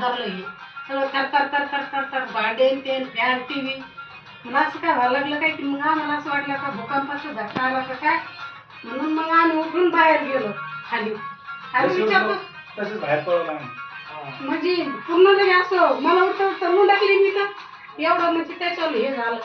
हे. सगळं तर तर तर तर तर तर ते फॅन टी व्ही मला असं काय व्हायला लागलं काय की मग मला असं वाटलं का भूकंपाचा धक्का आला का काय? म्हणून मग आम्ही उठून बाहेर गेलो खाली. आणि विचारतो तसंच बाहेर पडलं म्हणजे पूर्ण असं मला उठत उठता टाकली मी तर. एवढं म्हणजे त्याच्यावर हे झालं.